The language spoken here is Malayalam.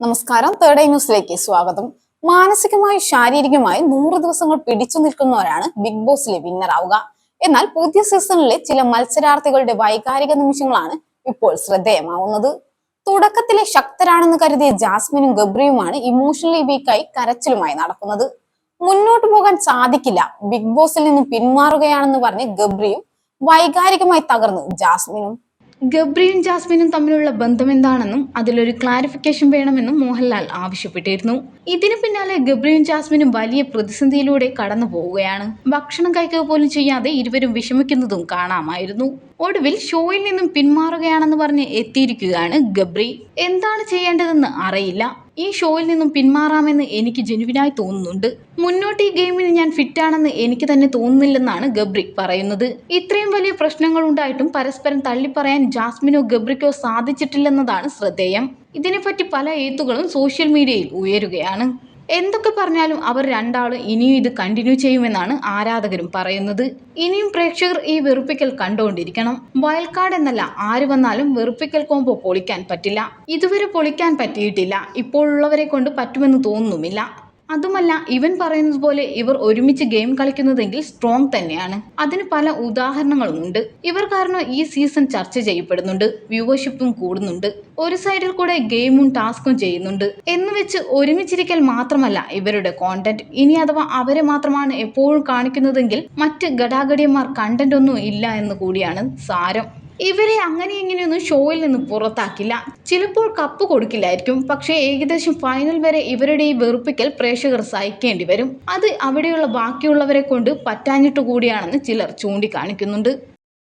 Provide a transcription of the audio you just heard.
നമസ്കാരം. തേർഡ് ന്യൂസിലേക്ക് സ്വാഗതം. മാനസികമായി ശാരീരികമായി നൂറ് ദിവസങ്ങൾ പിടിച്ചു നിൽക്കുന്നവരാണ് ബിഗ് ബോസിലെ വിന്നർ ആവുക. എന്നാൽ പുതിയ സീസണിലെ ചില മത്സരാർത്ഥികളുടെ വൈകാരിക നിമിഷങ്ങളാണ് ഇപ്പോൾ ശ്രദ്ധേയമാവുന്നത്. തുടക്കത്തിലെ ശക്തരാണെന്ന് കരുതിയ ജാസ്മിനും ഗബ്രിയുമാണ് ഇമോഷണലി വീക്കായി കരച്ചിലുമായി നടക്കുന്നത്. മുന്നോട്ട് പോകാൻ സാധിക്കില്ല. ബിഗ് ബോസിൽ നിന്നും പിന്മാറുകയാണെന്ന് പറഞ്ഞ് ഗബ്രിയും വൈകാരികമായി തകർന്നു ജാസ്മിനും. ഗബ്രിയും ജാസ്മിനും തമ്മിലുള്ള ബന്ധം എന്താണെന്നും അതിലൊരു ക്ലാരിഫിക്കേഷൻ വേണമെന്നും മോഹൻലാൽ ആവശ്യപ്പെട്ടിരുന്നു. ഇതിനു പിന്നാലെ ഗബ്രിയും ജാസ്മിനും വലിയ പ്രതിസന്ധിയിലൂടെ കടന്നു പോവുകയാണ്. ഭക്ഷണം കഴിക്കുക പോലും ചെയ്യാതെ ഇരുവരും വിഷമിക്കുന്നതും കാണാമായിരുന്നു. ഒടുവിൽ ഷോയിൽ നിന്നും പിന്മാറുകയാണെന്ന് പറഞ്ഞ് എത്തിയിരിക്കുകയാണ് ഗബ്രി. എന്താണ് ചെയ്യേണ്ടതെന്ന് അറിയില്ല. ഈ ഷോയിൽ നിന്നും പിന്മാറാമെന്ന് എനിക്ക് ജെനുവിനായി തോന്നുന്നുണ്ട്. മുന്നോട്ട് ഈ ഗെയിമിൽ ഞാൻ ഫിറ്റാണെന്ന് എനിക്ക് തന്നെ തോന്നുന്നില്ലെന്നാണ് ഗബ്രി പറയുന്നത്. ഇത്രയും വലിയ പ്രശ്നങ്ങൾ ഉണ്ടായിട്ടും പരസ്പരം തള്ളിപ്പറയാൻ ജാസ്മിനോ ഗബ്രിക്കോ സാധിച്ചിട്ടില്ലെന്നതാണ് ശ്രദ്ധേയം. ഇതിനെപ്പറ്റി പല എഴുത്തുകളും സോഷ്യൽ മീഡിയയിൽ ഉയരുകയാണ്. എന്തൊക്കെ പറഞ്ഞാലും അവർ രണ്ടാളും ഇനിയും ഇത് കണ്ടിന്യൂ ചെയ്യുമെന്നാണ് ആരാധകരും പറയുന്നത്. ഇനിയും പ്രേക്ഷകർ ഈ വെറുപ്പിക്കൽ കണ്ടുകൊണ്ടിരിക്കണം. വയൽക്കാട് എന്നല്ല ആര് വന്നാലും വെറുപ്പിക്കൽ കോമ്പോ പൊളിക്കാൻ പറ്റില്ല. ഇതുവരെ പൊളിക്കാൻ പറ്റിയിട്ടില്ല. ഇപ്പോഴുള്ളവരെ കൊണ്ട് പറ്റുമെന്ന് തോന്നുന്നുമില്ല. അതുമല്ല ഇവൻ പറയുന്നത് പോലെ ഇവർ ഒരുമിച്ച് ഗെയിം കളിക്കുന്നതെങ്കിൽ സ്ട്രോങ് തന്നെയാണ്. അതിന് പല ഉദാഹരണങ്ങളും ഉണ്ട് ഇവർ കാരണം ഈ സീസൺ ചർച്ച ചെയ്യപ്പെടുന്നുണ്ട് വ്യൂവർഷിപ്പും കൂടുന്നുണ്ട്. ഒരു സൈഡിൽ കൂടെ ഗെയിമും ടാസ്കും ചെയ്യുന്നുണ്ട്. എന്ന് വെച്ച് ഒരുമിച്ചിരിക്കൽ മാത്രമല്ല ഇവരുടെ കോണ്ടന്റ് ഇനി അഥവാ അവരെ മാത്രമാണ് എപ്പോഴും കാണിക്കുന്നതെങ്കിൽ മറ്റ് ഘടാഘടിയന്മാർ കണ്ടന്റ് ഒന്നും ഇല്ല എന്ന് കൂടിയാണ് സാരം. ഇവരെ അങ്ങനെ ഇങ്ങനെയൊന്നും ഷോയിൽ നിന്ന് പുറത്താക്കില്ല. ചിലപ്പോൾ കപ്പ് കൊടുക്കില്ലായിരിക്കും. പക്ഷേ ഏകദേശം ഫൈനൽ വരെ ഇവരുടെ ഈ വെറുപ്പിക്കൽ പ്രേക്ഷകർ സഹിക്കേണ്ടി വരും. അത് അവിടെയുള്ള ബാക്കിയുള്ളവരെ കൊണ്ട് പറ്റാഞ്ഞിട്ട് കൂടിയാണെന്ന് ചിലർ ചൂണ്ടിക്കാണിക്കുന്നുണ്ട്.